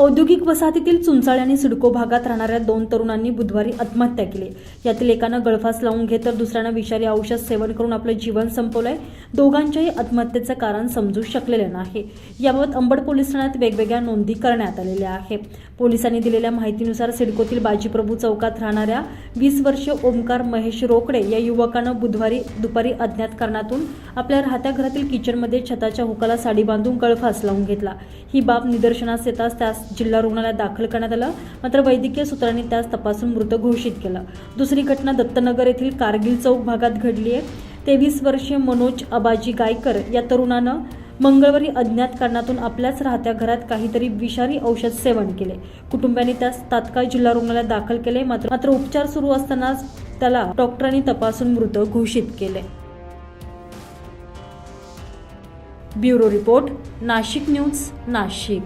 औद्योगिक वसाहतीतील चुंचाळे आणि सिडको भागात राहणाऱ्या दोन तरुणांनी बुधवारी आत्महत्या केली. यातील एकानं गळफास लावून घेत तर दुसऱ्यानं विषारी औषध सेवन करून आपलं जीवन संपवलंय. दोघांच्याही आत्महत्येचं कारण समजू शकलेलं नाही. याबाबत अंबड पोलीस ठाण्यात वेगवेगळ्या नोंदी करण्यात आलेल्या आहे पोलिसांनी दिलेल्या माहितीनुसार सिडकोतील बाजीप्रभू चौकात राहणाऱ्या वीस वर्षीय ओमकार महेश रोकडे या युवकानं बुधवारी दुपारी अज्ञात कारणातून आपल्या राहत्या घरातील किचनमध्ये छताच्या हुकाला साडी बांधून गळफास लावून घेतला. ही बाब निदर्शनास येताच त्यास जिल्हा रुग्णालयात दाखल करण्यात आलं. मात्र वैद्यकीय सूत्रांनी त्यास तपासून मृत घोषित केलं. दुसरी घटना दत्तनगर येथील कारगिल चौक भागात घडली आहे. तेवीस वर्षीय मनोज अबाजी गायकर या तरुणानं मंगळवारी अज्ञात कारणातून आपल्याच राहत्या घरात काहीतरी विषारी औषध सेवन केले. कुटुंबियांनी त्यास तात्काळ जिल्हा रुग्णालयात दाखल केले. मात्र मात्र उपचार सुरू असतानाच त्याला डॉक्टरांनी तपासून मृत घोषित केले. Bureau report Nashik news Nashik.